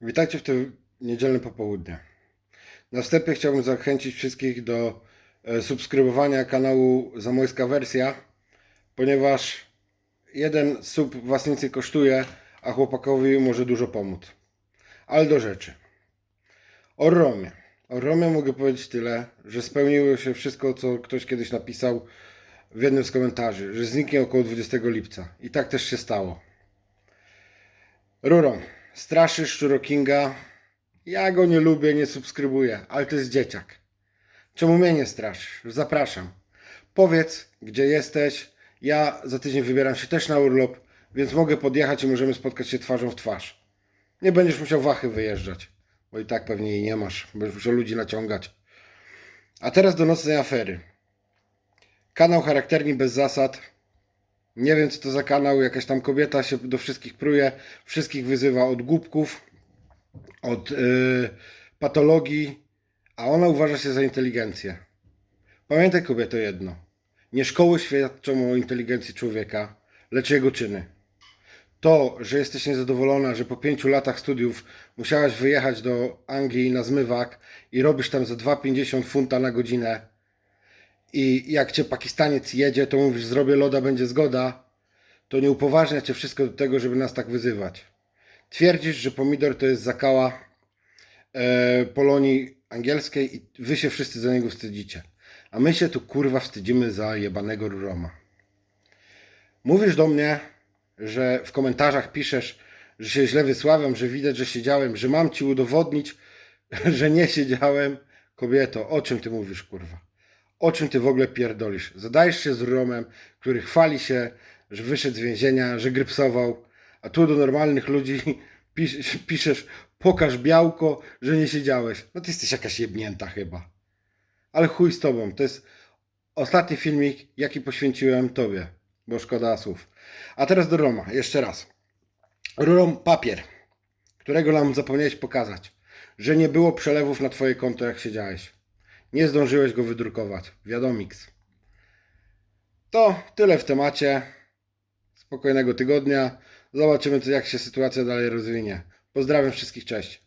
Witajcie w to niedzielne popołudnie. Na wstępie chciałbym zachęcić wszystkich do e, subskrybowania kanału Zamojska Wersja, ponieważ jeden sub was nic nie kosztuje, a chłopakowi może dużo pomóc. Ale do rzeczy. O Romie. O Romie mogę powiedzieć tyle, że spełniło się wszystko, co ktoś kiedyś napisał w jednym z komentarzy, że zniknie około 20 lipca. I tak też się stało. Ruro, straszy Szczuro Kinga. Ja go nie lubię, nie subskrybuję, ale to jest dzieciak. Czemu mnie nie straszysz? Zapraszam. Powiedz, gdzie jesteś. Ja za tydzień wybieram się też na urlop, więc mogę podjechać i możemy spotkać się twarzą w twarz. Nie będziesz musiał wachy wyjeżdżać, bo i tak pewnie jej nie masz. Będziesz musiał ludzi naciągać. A teraz do nocnej afery. Kanał charakterni bez zasad. Nie wiem, co to za kanał. Jakaś tam kobieta się do wszystkich pruje, wszystkich wyzywa od głupków, od yy, patologii, a ona uważa się za inteligencję. Pamiętaj, kobieto, jedno. Nie szkoły świadczą o inteligencji człowieka, lecz jego czyny. To, że jesteś niezadowolona, że po pięciu latach studiów musiałaś wyjechać do Anglii na zmywak i robisz tam za 2,50 funta na godzinę, i jak cię Pakistaniec jedzie, to mówisz, zrobię loda, będzie zgoda, to nie upoważnia cię wszystko do tego, żeby nas tak wyzywać. Twierdzisz, że pomidor to jest zakała e, Polonii angielskiej i wy się wszyscy za niego wstydzicie. A my się tu kurwa wstydzimy za jebanego Ruroma. Mówisz do mnie, że w komentarzach piszesz, że się źle wysławiam, że widać, że siedziałem, że mam ci udowodnić, że nie siedziałem. Kobieto, o czym ty mówisz, kurwa? O czym ty w ogóle pierdolisz. Zadajesz się z Romem, który chwali się, że wyszedł z więzienia, że grypsował, a tu do normalnych ludzi pisz, piszesz, pokaż białko, że nie siedziałeś. No ty jesteś jakaś jebnięta chyba. Ale chuj z tobą, to jest ostatni filmik, jaki poświęciłem tobie, bo szkoda słów. A teraz do Roma, jeszcze raz. Rom, papier, którego nam zapomniałeś pokazać, że nie było przelewów na twoje konto, jak siedziałeś. Nie zdążyłeś go wydrukować. Wiadomiks. To tyle w temacie. Spokojnego tygodnia. Zobaczymy, jak się sytuacja dalej rozwinie. Pozdrawiam wszystkich, cześć.